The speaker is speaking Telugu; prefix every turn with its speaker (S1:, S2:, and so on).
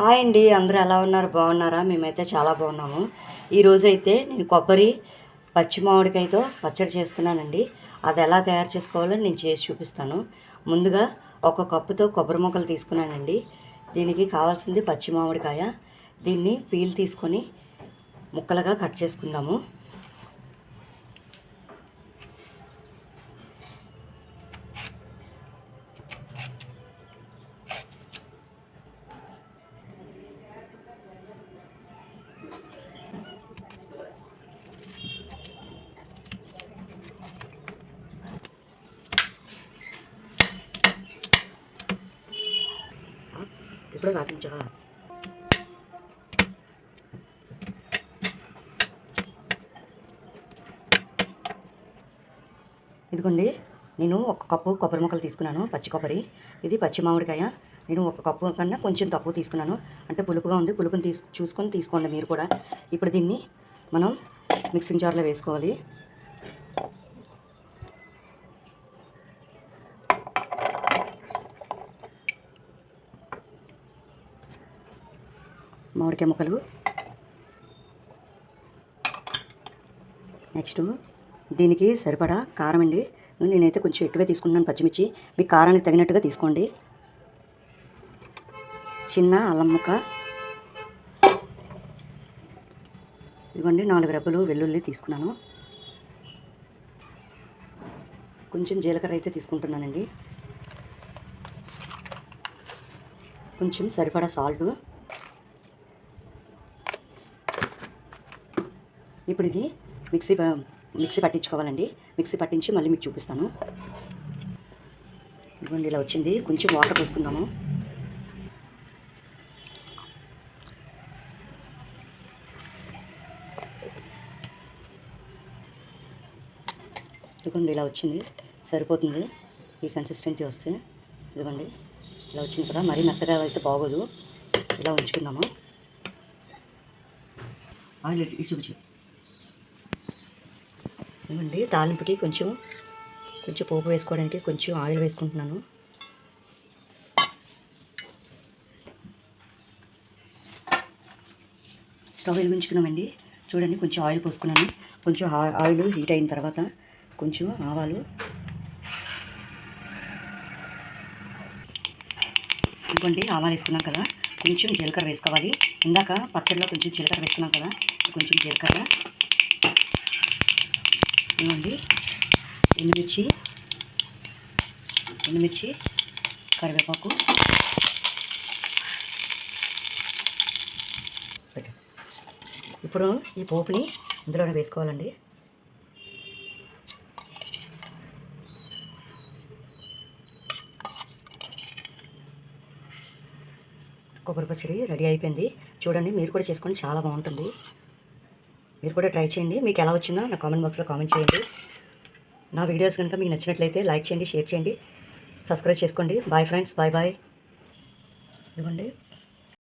S1: హాయ్ అండి అందరూ ఎలా ఉన్నారు? బాగున్నారా? మేమైతే చాలా బాగున్నాము. ఈరోజు అయితే నేను కొబ్బరి పచ్చి మామిడికాయతో పచ్చడి చేస్తున్నానండి. అది ఎలా తయారు చేసుకోవాలో నేను చేసి చూపిస్తాను. ముందుగా ఒక కప్పుతో కొబ్బరి ముక్కలు తీసుకున్నానండి. దీనికి కావాల్సింది పచ్చి మామిడికాయ. దీన్ని పీల్ తీసుకొని ముక్కలుగా కట్ చేసుకుందాము. ఇప్పుడే కాకించా ఇదిగోండి నేను ఒక కప్పు కొబ్బరి ముక్కలు తీసుకున్నాను పచ్చి కొబ్బరి. ఇది పచ్చి మామిడికాయ. నేను ఒక కప్పు కన్నా కొంచెం తక్కువ తీసుకున్నాను. అంటే పులుపుగా ఉంది పులుపుని తీసు చూసుకొని తీసుకోండి మీరు కూడా. ఇప్పుడు దీన్ని మనం మిక్సింగ్ జార్లో వేసుకోవాలి. మామిడికాయ ముక్కలు. నెక్స్ట్ దీనికి సరిపడా కారం అండి. నేనైతే కొంచెం ఎక్కువే తీసుకున్నాను పచ్చిమిర్చి. మీ కారానికి తగినట్టుగా తీసుకోండి. చిన్న అల్లం ముక్క. ఇదిగోండి నాలుగు రెబ్బలు వెల్లుల్లి తీసుకున్నాను. కొంచెం జీలకర్ర అయితే తీసుకుంటున్నానండి. కొంచెం సరిపడా సాల్టు. ఇప్పుడు ఇది మిక్సీ మిక్సీ పట్టించుకోవాలండి. మిక్సీ పట్టించి మళ్ళీ మీకు చూపిస్తాను. ఇదిగోండి ఇలా వచ్చింది. కొంచెం వాటర్ పోసుకుందాము. ఇదిగోండి ఇలా వచ్చింది. సరిపోతుంది. ఈ కన్సిస్టెంటీ వస్తే. ఇదిగోండి ఇలా వచ్చింది కదా. మరీ మెత్తగా అయితే బాగోదు. ఇలా ఉంచుకుందాము. ఆయిల్ ఇటు చూపించు. ఇవ్వండి తాలింపుకి కొంచెం కొంచెం పోపు వేసుకోవడానికి కొంచెం ఆయిల్ వేసుకుంటున్నాను. స్టవ్ వెలిగించుకున్నామండి. చూడండి కొంచెం ఆయిల్ పోసుకున్నాను. కొంచెం ఆయిల్ హీట్ అయిన తర్వాత కొంచెం ఆవాలు. ఇదిగోండి ఆవాలు వేసుకున్నాం కదా. కొంచెం జీలకర్ర వేసుకోవాలి. ఇందాక పచ్చడిలో కొంచెం జీలకర్ర వేసుకున్నాం కదా. కొంచెం జీలకర్ర. ఇవ్వండి. ఎండుమిర్చి ఎండుమిర్చి కరివేపాకు. ఇప్పుడు ఈ పోపుని ఇందులోనే వేసుకోవాలండి. కొబ్బరి పచ్చడి రెడీ అయిపోయింది. చూడండి మీరు కూడా చేసుకోండి చాలా బాగుంటుంది. మీరు కూడా ట్రై చేయండి. మీకు ఎలా వచ్చిందో నా కామెంట్ బాక్స్లో కామెంట్ చేయండి. నా వీడియోస్ కనుక మీకు నచ్చినట్లయితే లైక్ చేయండి షేర్ చేయండి సబ్స్క్రైబ్ చేసుకోండి. బాయ్ ఫ్రెండ్స్ బాయ్ బాయ్ ఇదిగోండి.